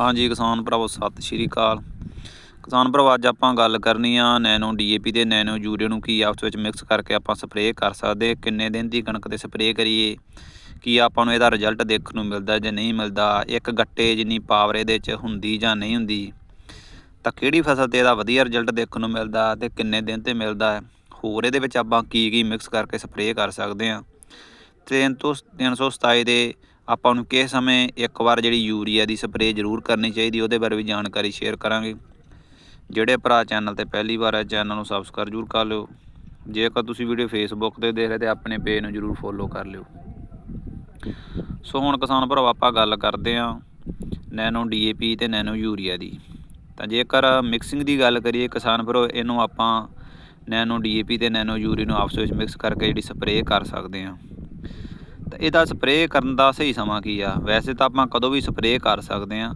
ਹਾਂਜੀ, ਕਿਸਾਨ ਭਰਾਵੋ, ਸਤਿ ਸ਼੍ਰੀ ਅਕਾਲ। ਕਿਸਾਨ ਭਰਾਵੋ, ਅੱਜ ਆਪਾਂ ਗੱਲ ਕਰਨੀ ਆ ਨੈਨੋ ਡੀਏਪੀ ਤੇ ਨੈਨੋ ਯੂਰੀਆ ਨੂੰ ਕੀ ਆਪਸ ਵਿੱਚ ਮਿਕਸ ਕਰਕੇ ਆਪਾਂ ਸਪਰੇਅ ਕਰ ਸਕਦੇ ਕਿੰਨੇ ਦਿਨ ਦੀ ਕਣਕ ਤੇ ਸਪਰੇਅ ਕਰੀਏ, ਕੀ ਆਪਾਂ ਨੂੰ ਇਹਦਾ ਰਿਜ਼ਲਟ ਦੇਖਣ ਨੂੰ ਮਿਲਦਾ ਜਾਂ ਨਹੀਂ ਮਿਲਦਾ, ਇੱਕ ਗੱਟੇ ਜਿੰਨੀ ਪਾਵਰ ਇਹਦੇ 'ਚ ਹੁੰਦੀ ਜਾਂ ਨਹੀਂ ਹੁੰਦੀ, ਤਾਂ ਕਿਹੜੀ ਫਸਲ ਤੇ ਇਹਦਾ ਵਧੀਆ ਰਿਜ਼ਲਟ ਦੇਖਣ ਨੂੰ ਮਿਲਦਾ ਤੇ ਕਿੰਨੇ ਦਿਨ ਤੇ ਮਿਲਦਾ ਹੈ, ਹੋਰ ਇਹਦੇ ਵਿੱਚ ਆਪਾਂ ਕੀ ਕੀ ਮਿਕਸ ਕਰਕੇ ਸਪਰੇਅ ਕਰ ਸਕਦੇ ਆ। 3 ਤੋਂ 327 ਦੇ ਆਪਾਂ ਨੂੰ ਕਿਸ ਸਮੇਂ ਇੱਕ ਵਾਰ ਜਿਹੜੀ ਯੂਰੀਆ ਦੀ ਸਪਰੇਅ ਜ਼ਰੂਰ ਕਰਨੀ ਚਾਹੀਦੀ, ਉਹਦੇ ਬਾਰੇ ਵੀ ਜਾਣਕਾਰੀ ਸ਼ੇਅਰ ਕਰਾਂਗੇ। ਜਿਹੜੇ ਭਰਾ ਚੈਨਲ ਤੇ ਪਹਿਲੀ ਵਾਰ ਹੈ ਚੈਨਲ ਨੂੰ ਸਬਸਕ੍ਰਾਈਬ ਜ਼ਰੂਰ ਕਰ ਲਿਓ। ਜੇਕਰ ਤੁਸੀਂ ਵੀਡੀਓ ਫੇਸਬੁੱਕ ਤੇ ਦੇਖ ਰਹੇ ਤੇ ਆਪਣੇ ਪੇਜ ਨੂੰ ਜ਼ਰੂਰ ਫੋਲੋ ਕਰ ਲਿਓ। ਸੋ ਹੁਣ ਕਿਸਾਨ ਭਰਾਵਾ, ਆਪਾਂ ਗੱਲ ਕਰਦੇ ਆਂ ਨੈਨੋ ਡੀਏਪੀ ਤੇ ਨੈਨੋ ਯੂਰੀਆ ਦੀ। ਤਾਂ ਜੇਕਰ ਮਿਕਸਿੰਗ ਦੀ ਗੱਲ ਕਰੀਏ, ਕਿਸਾਨ ਭਰਾਵੋ, ਇਹਨੂੰ ਆਪਾਂ ਨੈਨੋ ਡੀਏਪੀ ਤੇ ਨੈਨੋ ਯੂਰੀ ਨੂੰ ਆਪਸ ਵਿੱਚ ਮਿਕਸ ਕਰਕੇ ਜਿਹੜੀ ਸਪਰੇਅ ਕਰ ਸਕਦੇ ਆਂ ਤਾਂ ਇਹਦਾ ਸਪਰੇਅ ਕਰਨ ਦਾ ਸਹੀ ਸਮਾਂ ਕੀ ਆ? ਵੈਸੇ ਤਾਂ ਆਪਾਂ ਕਦੋਂ ਵੀ ਸਪਰੇਅ ਕਰ ਸਕਦੇ ਆਂ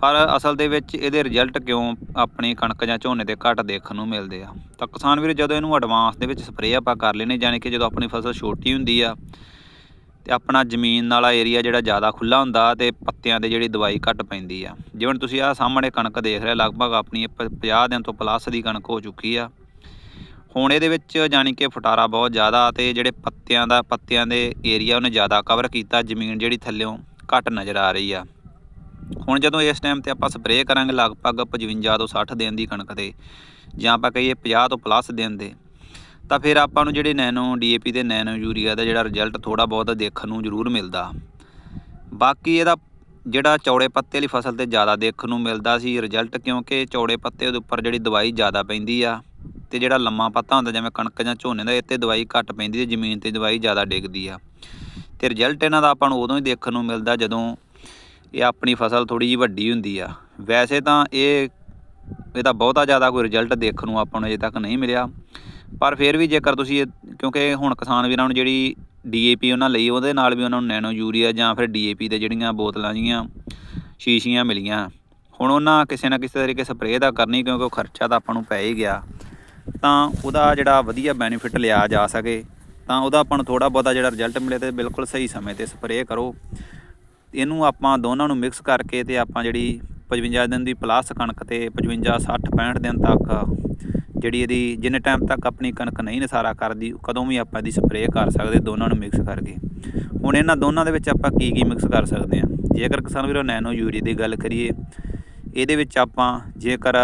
ਪਰ ਅਸਲ ਦੇ ਵਿੱਚ ਇਹਦੇ ਰਿਜ਼ਲਟ ਕਿਉਂ ਆਪਣੀ ਕਣਕ ਜਾਂ ਝੋਨੇ ਦੇ ਘੱਟ ਦੇਖਣ ਨੂੰ ਮਿਲਦੇ ਆ? ਤਾਂ ਕਿਸਾਨ ਵੀਰ ਜਦੋਂ ਇਹਨੂੰ ਐਡਵਾਂਸ ਦੇ ਵਿੱਚ ਸਪਰੇਅ ਆਪਾਂ ਕਰ ਲੈਨੇ ਯਾਨੀ ਕਿ ਜਦੋਂ ਆਪਣੀ ਫਸਲ ਛੋਟੀ ਹੁੰਦੀ ਆ, ਤੇ ਆਪਣਾ ਜ਼ਮੀਨ ਵਾਲਾ ਏਰੀਆ ਜਿਹੜਾ ਜ਼ਿਆਦਾ ਖੁੱਲਾ ਹੁੰਦਾ ਤੇ ਪੱਤਿਆਂ ਤੇ ਜਿਹੜੀ ਦਵਾਈ ਘੱਟ ਪੈਂਦੀ ਆ। ਜਿਵੇਂ ਤੁਸੀਂ ਆਹ ਸਾਹਮਣੇ ਕਣਕ ਦੇਖ ਰਹੇ ਲਗਭਗ ਆਪਣੀ ਇਹ ਪ- 50 ਦਿਨ ਤੋਂ ਪਲੱਸ ਦੀ ਕਣਕ ਹੋ ਚੁੱਕੀ ਆ। ਹੁਣ ਇਹਦੇ ਵਿੱਚ ਜਾਣੀ ਕਿ ਫਟਾਰਾ ਬਹੁਤ ਜ਼ਿਆਦਾ ਤੇ ਜਿਹੜੇ ਪੱਤਿਆਂ ਦਾ, ਪੱਤਿਆਂ ਦੇ ਏਰੀਆ ਉਹਨੇ ਜ਼ਿਆਦਾ ਕਵਰ ਕੀਤਾ, ਜ਼ਮੀਨ ਜਿਹੜੀ ਥੱਲਿਓਂ ਘੱਟ ਨਜ਼ਰ ਆ ਰਹੀ ਆ। ਹੁਣ ਜਦੋਂ ਇਸ ਟਾਈਮ ਤੇ ਆਪਾਂ ਸਪਰੇਅ ਕਰਾਂਗੇ ਲਗਭਗ 55 ਤੋਂ 60 ਦਿਨ ਦੀ ਕਣਕ ਤੇ, ਜਾਂ ਆਪਾਂ ਕਹੀਏ 50 ਤੋਂ ਪਲੱਸ ਦਿਨ ਦੇ, ਤਾਂ ਫਿਰ ਆਪਾਂ ਨੂੰ ਜਿਹੜੇ ਨੈਨੋ ਡੀਏਪੀ ਤੇ ਨੈਨੋ ਯੂਰੀਆ ਦਾ ਜਿਹੜਾ ਰਿਜ਼ਲਟ ਥੋੜਾ ਬਹੁਤ ਦੇਖਣ ਨੂੰ ਜ਼ਰੂਰ ਮਿਲਦਾ। ਬਾਕੀ ਇਹਦਾ ਜਿਹੜਾ ਚੌੜੇ ਪੱਤੇ ਵਾਲੀ ਫਸਲ ਤੇ ਜ਼ਿਆਦਾ ਦੇਖਣ ਨੂੰ ਮਿਲਦਾ ਸੀ ਰਿਜ਼ਲਟ ਕਿਉਂਕਿ ਚੌੜੇ ਪੱਤੇ ਦੇ ਉੱਪਰ ਜਿਹੜੀ ਦਵਾਈ ਜ਼ਿਆਦਾ ਪੈਂਦੀ ਆ ਤੇ ਜਿਹੜਾ ਲੰਮਾ ਪੱਤਾ ਹੁੰਦਾ, ਜਿਵੇਂ ਕਣਕ ਜਾਂ ਝੋਨੇ ਦਾ ਇੱਥੇ ਦਵਾਈ ਘੱਟ ਪੈਂਦੀ ਤੇ ਜ਼ਮੀਨ ਤੇ ਦਵਾਈ ਜ਼ਿਆਦਾ ਡਿੱਗਦੀ ਆ। ਤੇ ਰਿਜ਼ਲਟ ਇਹਨਾਂ ਦਾ ਆਪਾਂ ਨੂੰ ਉਦੋਂ ਹੀ ਦੇਖਣ ਨੂੰ ਮਿਲਦਾ ਜਦੋਂ ਇਹ ਆਪਣੀ ਫਸਲ ਥੋੜੀ ਜਿਹੀ ਵੱਡੀ ਹੁੰਦੀ ਆ। ਵੈਸੇ ਤਾਂ ਇਹ ਇਹਦਾ ਬਹੁਤਾ ਜ਼ਿਆਦਾ ਕੋਈ ਰਿਜ਼ਲਟ ਦੇਖਣ ਨੂੰ ਆਪਾਂ ਨੂੰ ਅਜੇ ਤੱਕ ਨਹੀਂ ਮਿਲਿਆ। ਪਰ ਫਿਰ ਵੀ ਜੇਕਰ ਤੁਸੀਂ ਕਿਉਂਕਿ ਹੁਣ ਕਿਸਾਨ ਵੀਰਾਂ ਨੂੰ ਜਿਹੜੀ ਡੀਏਪੀ ਉਹਨਾਂ ਲਈ, ਉਹਦੇ ਨਾਲ ਵੀ ਉਹਨਾਂ ਨੂੰ ਨੈਨੋ ਯੂਰੀਆ ਜਾਂ ਫਿਰ ਡੀਏਪੀ ਦੇ ਜਿਹੜੀਆਂ ਬੋਤਲਾਂ ਜੀਆਂ ਸ਼ੀਸ਼ੀਆਂ ਮਿਲੀਆਂ। ਹੁਣ ਉਹਨਾਂ ਕਿਸੇ ਨਾ ਕਿਸੇ ਤਰੀਕੇ ਸਪਰੇਅ ਦਾ ਕਰਨੀ, ਕਿਉਂਕਿ ਉਹ ਖਰਚਾ ਤਾਂ ਆਪਾਂ ਨੂੰ ਪੈ ਹੀ ਗਿਆ। ਤਾਂ ਉਹਦਾ ਜਿਹੜਾ ਵਧੀਆ ਬੈਨੀਫਿਟ ਲਿਆ ਜਾ ਸਕੇ, ਤਾਂ ਉਹਦਾ ਆਪਾਂ ਨੂੰ ਥੋੜਾ ਬਹੁਤਾ ਜਿਹੜਾ ਰਿਜ਼ਲਟ ਮਿਲੇ ਤੇ ਬਿਲਕੁਲ ਸਹੀ ਸਮੇਂ ਤੇ ਸਪਰੇਅ ਕਰੋ। ਇਹਨੂੰ ਆਪਾਂ ਦੋਨਾਂ ਨੂੰ ਮਿਕਸ ਕਰਕੇ ਤੇ ਆਪਾਂ ਜਿਹੜੀ 55 ਦਿਨ ਦੀ ਪਲੱਸ ਕਣਕ ਤੇ 55 60 65 ਦਿਨ ਤੱਕ ਜਿਹੜੀ ਇਹਦੀ, ਜਿੰਨੇ ਟਾਈਮ ਤੱਕ ਆਪਣੀ ਕਣਕ ਨਹੀਂ ਨਸਾਰਾ ਕਰਦੀ, ਕਦੋਂ ਵੀ ਆਪਾਂ ਇਹਦੀ ਸਪਰੇਅ ਕਰ ਸਕਦੇ, ਦੋਨਾਂ ਨੂੰ ਮਿਕਸ ਕਰਕੇ। ਹੁਣ ਇਹਨਾਂ ਦੋਨਾਂ ਦੇ ਵਿੱਚ ਆਪਾਂ ਕੀ ਕੀ ਮਿਕਸ ਕਰ ਸਕਦੇ ਹਾਂ? ਜੇਕਰ ਕਿਸਾਨ ਵੀਰੋ ਨੈਨੋ ਯੂਰੀ ਦੀ ਗੱਲ ਕਰੀਏ, ਇਹਦੇ ਵਿੱਚ ਆਪਾਂ ਜੇਕਰ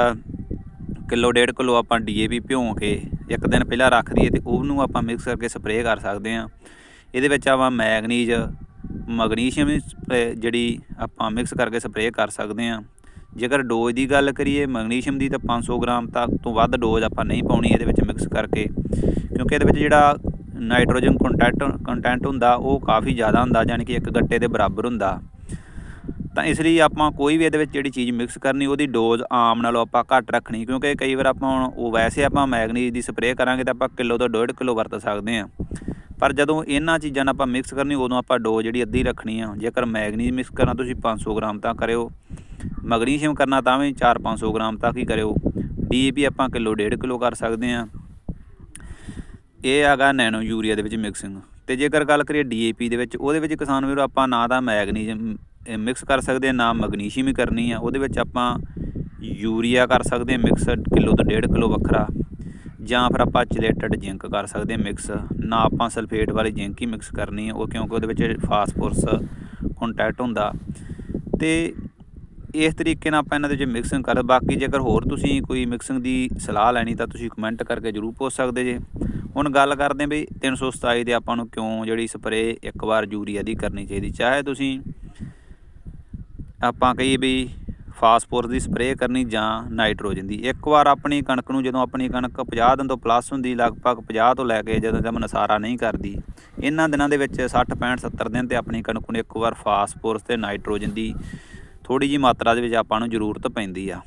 ਕਿਲੋ ਡੇਢ ਕਿਲੋ ਆਪਾਂ ਡੀਏਪੀ ਭਿਉਂ ਕੇ ਇੱਕ ਦਿਨ ਪਹਿਲਾਂ ਰੱਖ ਦਈਏ ਤੇ ਉਹਨੂੰ ਆਪਾਂ ਮਿਕਸ ਕਰਕੇ ਸਪਰੇਅ ਕਰ ਸਕਦੇ ਹਾਂ। ਇਹਦੇ ਵਿੱਚ ਆਪਾਂ ਮੈਗਨੀਜ਼, ਮੈਗਨੀਸ਼ੀਅਮ ਜਿਹੜੀ ਆਪਾਂ ਮਿਕਸ ਕਰਕੇ ਸਪਰੇਅ ਕਰ ਸਕਦੇ ਹਾਂ। ਜੇਕਰ ਡੋਜ਼ ਦੀ ਗੱਲ ਕਰੀਏ, ਮੈਗਨੀਸ਼ੀਅਮ ਦੀ ਤਾਂ 500 ਗ੍ਰਾਮ ਤੱਕ ਤੋਂ ਵੱਧ ਡੋਜ਼ ਆਪਾਂ ਨਹੀਂ ਪਾਉਣੀ ਇਹਦੇ ਵਿੱਚ ਮਿਕਸ ਕਰਕੇ। ਕਿਉਂਕਿ ਇਹਦੇ ਵਿੱਚ ਜਿਹੜਾ ਨਾਈਟ੍ਰੋਜਨ ਕੰਟੈਂਟ ਕੰਟੈਂਟ ਹੁੰਦਾ, ਉਹ ਕਾਫੀ ਜ਼ਿਆਦਾ ਹੁੰਦਾ ਯਾਨੀ ਕਿ ਇੱਕ ਗੱਟੇ ਦੇ ਬਰਾਬਰ ਹੁੰਦਾ। ਤਾਂ ਇਸ ਲਈ ਆਪਾਂ ਕੋਈ ਵੀ ਇਹਦੇ ਵਿੱਚ ਜਿਹੜੀ ਚੀਜ਼ ਮਿਕਸ ਕਰਨੀ, ਉਹਦੀ ਡੋਜ਼ ਆਮ ਨਾਲੋਂ ਆਪਾਂ ਘੱਟ ਰੱਖਣੀ, ਕਿਉਂਕਿ ਕਈ ਵਾਰ ਆਪਾਂ ਹੁਣ ਉਹ ਵੈਸੇ ਆਪਾਂ ਮੈਗਨੀਜ਼ ਦੀ ਸਪਰੇਅ ਕਰਾਂਗੇ ਤਾਂ ਆਪਾਂ ਕਿਲੋ ਤੋਂ ਡੇਢ ਕਿਲੋ ਵਰਤ ਸਕਦੇ ਹਾਂ। ਪਰ ਜਦੋਂ ਇਹਨਾਂ ਚੀਜ਼ਾਂ ਨਾਲ ਆਪਾਂ ਮਿਕਸ ਕਰਨੀ, ਉਦੋਂ ਆਪਾਂ ਡੋਜ਼ ਜਿਹੜੀ ਅੱਧੀ ਰੱਖਣੀ ਆ। ਜੇਕਰ ਮੈਗਨੀਜ਼ ਮਿਕਸ ਕਰਨਾ, ਤੁਸੀਂ 500 ਗ੍ਰਾਮ ਤਾਂ ਕਰਿਓ। ਮੈਗਨੀਸ਼ੀਅਮ ਕਰਨਾ ਤਾਂ ਵੀ 4-500 ਗ੍ਰਾਮ ਤੱਕ ਹੀ ਕਰਿਓ। ਡੀਏਪੀ ਆਪਾਂ ਕਿਲੋ ਡੇਢ ਕਿਲੋ ਕਰ ਸਕਦੇ ਹਾਂ। ਇਹ ਹੈਗਾ ਨੈਨੋ ਯੂਰੀਆ ਦੇ ਵਿੱਚ ਮਿਕਸਿੰਗ ਤੇ ਜੇਕਰ ਗੱਲ ਕਰੀਏ ਡੀਏਪੀ ਦੇ ਵਿੱਚ, ਉਹਦੇ ਵਿੱਚ ਕਿਸਾਨ ਵੀਰੋ ਆਪਾਂ ਨਾ ਤਾਂ ਮੈਗਨੀਜ਼ਮ ਮਿਕਸ ਕਰ ਸਕਦੇ ਹਾਂ ਨਾ ਮੈਗਨੀਸ਼ੀਅਮ ਹੀ ਕਰਨੀ ਆ। ਉਹਦੇ ਵਿੱਚ ਆਪਾਂ ਯੂਰੀਆ ਕਰ ਸਕਦੇ ਹਾਂ ਮਿਕਸ ਕਿਲੋ ਤੋਂ ਡੇਢ ਕਿਲੋ ਵੱਖਰਾ। ਜਾਂ ਫਿਰ ਆਪਾਂ ਚਿਲੇਟਡ ਜ਼ਿੰਕ ਕਰ ਸਕਦੇ ਹਾਂ ਮਿਕਸ ਨਾ ਆਪਾਂ ਸਲਫੇਟ ਵਾਲੀ ਜ਼ਿੰਕ ਹੀ ਮਿਕਸ ਕਰਨੀ ਹੈ ਉਹ ਕਿਉਂਕਿ ਉਹਦੇ ਵਿੱਚ ਫਾਸਫੋਰਸ ਕੰਟੈਕਟ ਹੁੰਦਾ। ਤੇ ਇਸ ਤਰੀਕੇ ਨਾਲ ਆਪਾਂ ਇਹਨਾਂ ਦੇ ਵਿੱਚ ਮਿਕਸਿੰਗ ਕਰ ਬਾਕੀ ਜੇਕਰ ਹੋਰ ਤੁਸੀਂ ਕੋਈ ਮਿਕਸਿੰਗ ਦੀ ਸਲਾਹ ਲੈਣੀ ਤਾਂ ਤੁਸੀਂ ਕਮੈਂਟ ਕਰਕੇ ਜਰੂਰ ਪੁੱਛ ਸਕਦੇ ਜੇ। ਹੁਣ ਗੱਲ ਕਰਦੇ ਹਾਂ ਵੀ 327 ਦੇ ਆਪਾਂ ਨੂੰ ਕਿਉਂ ਜਿਹੜੀ ਸਪਰੇਅ ਇੱਕ ਵਾਰ ਯੂਰੀਆ ਦੀ ਕਰਨੀ ਚਾਹੀਦੀ। ਚਾਹੇ ਤੁਸੀਂ ਆਪਾਂ ਕਹੀਏ ਵੀ ਫਾਸਫੋਰਸ ਦੀ ਸਪਰੇਅ ਕਰਨੀ ਜਾਂ ਨਾਈਟ੍ਰੋਜਨ ਦੀ। ਇੱਕ ਵਾਰ ਆਪਣੀ ਕਣਕ ਨੂੰ ਜਦੋਂ ਆਪਣੀ ਕਣਕ 50 ਦਿਨ ਤੋਂ ਪਲੱਸ ਹੁੰਦੀ, ਲਗਭਗ 50 ਤੋਂ ਲੈ ਕੇ ਜਦੋਂ ਤੱਕ ਨਸਾਰਾ ਨਹੀਂ ਕਰਦੀ, ਇਹਨਾਂ ਦਿਨਾਂ ਦੇ ਵਿੱਚ 60 65 70 ਦਿਨ ਤੇ ਆਪਣੀ ਕਣਕ ਨੂੰ ਇੱਕ ਵਾਰ ਫਾਸਫੋਰਸ ਤੇ ਨਾਈਟ੍ਰੋਜਨ ਦੀ ਥੋੜੀ ਜੀ ਮਾਤਰਾ ਦੇ ਵਿੱਚ ਆਪਾਂ ਨੂੰ ਜ਼ਰੂਰਤ ਪੈਂਦੀ ਆ।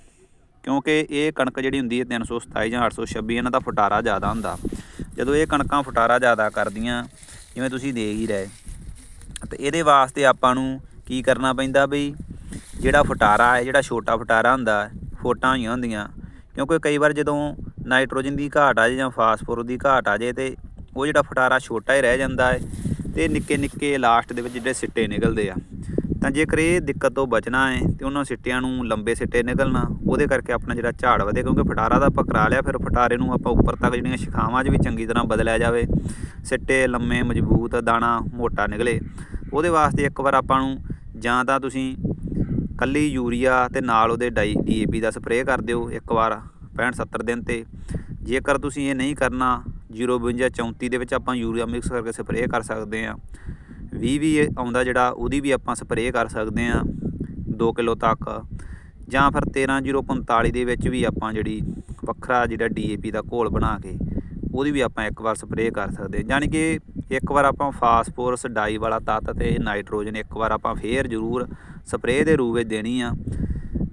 ਕਿਉਂਕਿ ਇਹ ਕਣਕ ਜਿਹੜੀ ਹੁੰਦੀ ਹੈ 327 ਜਾਂ 826 ਇਹਨਾਂ ਦਾ ਫਟਾਰਾ ਜ਼ਿਆਦਾ ਹੁੰਦਾ। ਜਦੋਂ ਇਹ ਕਣਕਾਂ ਫਟਾਰਾ ਜ਼ਿਆਦਾ ਕਰਦੀਆਂ, ਜਿਵੇਂ ਤੁਸੀਂ ਦੇਖ ਹੀ ਰਹੇ, ਤੇ ਇਹਦੇ ਵਾਸਤੇ ਆਪਾਂ ਨੂੰ ਕੀ ਕਰਨਾ ਪੈਂਦਾ ਬਈ ਜਿਹੜਾ ਫਟਾਰਾ ਹੈ, ਜਿਹੜਾ ਛੋਟਾ ਫਟਾਰਾ ਹੁੰਦਾ, ਫੋਟਾਂ ਹੋਈਆਂ ਹੁੰਦੀਆਂ। ਕਿਉਂਕਿ ਕਈ ਵਾਰ ਜਦੋਂ ਨਾਈਟ੍ਰੋਜਨ ਦੀ ਘਾਟ ਆ ਜੇ ਜਾਂ ਫਾਸਫੋਰਸ ਦੀ ਘਾਟ ਆ ਜਾਏ ਤੇ ਉਹ ਜਿਹੜਾ ਫਟਾਰਾ ਛੋਟਾ ਹੀ ਰਹਿ ਜਾਂਦਾ ਹੈ ਤੇ ਨਿੱਕੇ ਨਿੱਕੇ ਲਾਸਟ ਦੇ ਵਿੱਚ ਜਿਹੜੇ ਸਿੱਟੇ ਨਿਕਲਦੇ ਆ। ਤਾਂ ਜੇਕਰ ਇਹ ਦਿੱਕਤ ਤੋਂ ਬਚਣਾ ਹੈ ਤੇ ਉਹਨਾਂ ਸਿੱਟਿਆਂ ਨੂੰ ਲੰਬੇ ਸਿੱਟੇ ਨਿਕਲਣਾ, ਉਹਦੇ ਕਰਕੇ ਆਪਣਾ ਜਿਹੜਾ ਝਾੜ ਵਧੇ, ਕਿਉਂਕਿ ਫਟਾਰਾ ਦਾ ਆਪਾਂ ਕਰਾ ਲਿਆ, ਫਿਰ ਫਟਾਰੇ ਨੂੰ ਆਪਾਂ ਉੱਪਰ ਤੱਕ ਜਿਹੜੀਆਂ ਸ਼ਿਖਾਵਾਂ 'ਚ ਵੀ ਚੰਗੀ ਤਰ੍ਹਾਂ ਬਦਲਿਆ ਜਾਵੇ। ਸਿੱਟੇ ਲੰਮੇ, ਮਜ਼ਬੂਤ, ਦਾਣਾ ਮੋਟਾ ਨਿਕਲੇ। ਉਹਦੇ ਵਾਸਤੇ ਇੱਕ ਵਾਰ ਆਪਾਂ ਨੂੰ ਜਾਂ ਤਾਂ ਤੁਸੀਂ ਕੱਲੀ ਯੂਰੀਆ ਤੇ ਨਾਲ ਉਹਦੇ ਡਾਈ ਡੀਏਪੀ ਦਾ ਸਪਰੇਅ ਕਰ ਦਿਓ ਇੱਕ ਵਾਰ 65 70 ਦਿਨ ਤੇ। ਜੇਕਰ ਤੁਸੀਂ ਇਹ ਨਹੀਂ ਕਰਨਾ 052 34 ਦੇ ਵਿੱਚ ਆਪਾਂ ਯੂਰੀਆ ਮਿਕਸ ਕਰਕੇ ਸਪਰੇਅ ਕਰ ਸਕਦੇ ਆ 20 ਵੀ ਇਹ ਆਉਂਦਾ ਜਿਹੜਾ ਉਹਦੀ ਵੀ ਆਪਾਂ ਸਪਰੇਅ ਕਰ ਸਕਦੇ ਆ 2 ਕਿਲੋ ਤੱਕ। ਜਾਂ ਫਿਰ 13045 ਦੇ ਵਿੱਚ ਵੀ ਆਪਾਂ ਜਿਹੜੀ ਵੱਖਰਾ ਜਿਹੜਾ ਡੀਏਪੀ ਦਾ ਘੋਲ ਬਣਾ ਕੇ ਉਹਦੀ ਵੀ ਆਪਾਂ ਇੱਕ ਵਾਰ ਸਪਰੇਅ ਕਰ ਸਕਦੇ ਹਾਂ। ਯਾਨੀ ਕਿ ਇੱਕ ਵਾਰ ਆਪਾਂ ਫਾਸਫੋਰਸ, ਡਾਈ ਵਾਲਾ ਤੱਤ ਤੇ ਨਾਈਟ੍ਰੋਜਨ ਇੱਕ ਵਾਰ ਆਪਾਂ ਫੇਰ ਜ਼ਰੂਰ ਸਪਰੇਅ ਦੇ ਰੂਪ ਵਿੱਚ ਦੇਣੀ ਆ।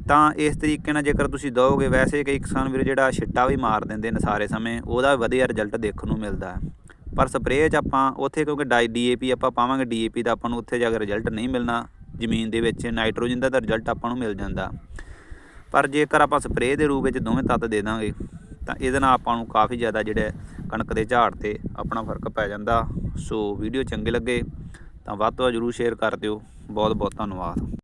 ਤਾਂ ਇਸ ਤਰੀਕੇ ਨਾਲ ਜੇਕਰ ਤੁਸੀਂ ਦਿਓਗੇ, ਵੈਸੇ ਕਈ ਕਿਸਾਨ ਵੀਰ ਜਿਹੜਾ ਛਿੱਟਾ ਵੀ ਮਾਰ ਦਿੰਦੇ ਨੇ ਸਾਰੇ ਸਮੇਂ, ਉਹਦਾ ਵਧੀਆ ਰਿਜ਼ਲਟ ਦੇਖਣ ਨੂੰ ਮਿਲਦਾ ਹੈ। ਪਰ ਸਪਰੇਅ 'ਚ ਆਪਾਂ ਉੱਥੇ ਕਿਉਂਕਿ ਡਾਈ ਡੀਏਪੀ ਆਪਾਂ ਪਾਵਾਂਗੇ, ਡੀਏਪੀ ਦਾ ਆਪਾਂ ਨੂੰ ਉੱਥੇ ਜਾ ਕੇ ਰਿਜ਼ਲਟ ਨਹੀਂ ਮਿਲਣਾ। ਜ਼ਮੀਨ ਦੇ ਵਿੱਚ ਨਾਈਟ੍ਰੋਜਨ ਦਾ ਤਾਂ ਰਿਜ਼ਲਟ ਆਪਾਂ ਨੂੰ ਮਿਲ ਜਾਂਦਾ। ਪਰ ਜੇਕਰ ਆਪਾਂ ਸਪਰੇਅ ਦੇ ਰੂਪ ਵਿੱਚ ਦੋਵੇਂ ਤੱਤ ਦੇ ਦਾਂਗੇ, ਤਾਂ ਇਹਦੇ ਨਾਲ ਆਪਾਂ ਨੂੰ ਕਾਫੀ ਜ਼ਿਆਦਾ ਜਿਹੜਾ ਕਣਕ ਦੇ ਝਾੜ ਤੇ ਆਪਣਾ ਫ਼ਰਕ ਪੈ ਜਾਂਦਾ। ਸੋ ਵੀਡੀਓ ਚੰਗੇ ਲੱਗੇ ਤਾਂ ਵੱਧ ਤੋਂ ਵੱਧ ਜਰੂਰ ਸ਼ੇਅਰ ਕਰ ਦਿਓ। ਬਹੁਤ ਬਹੁਤ ਧੰਨਵਾਦ।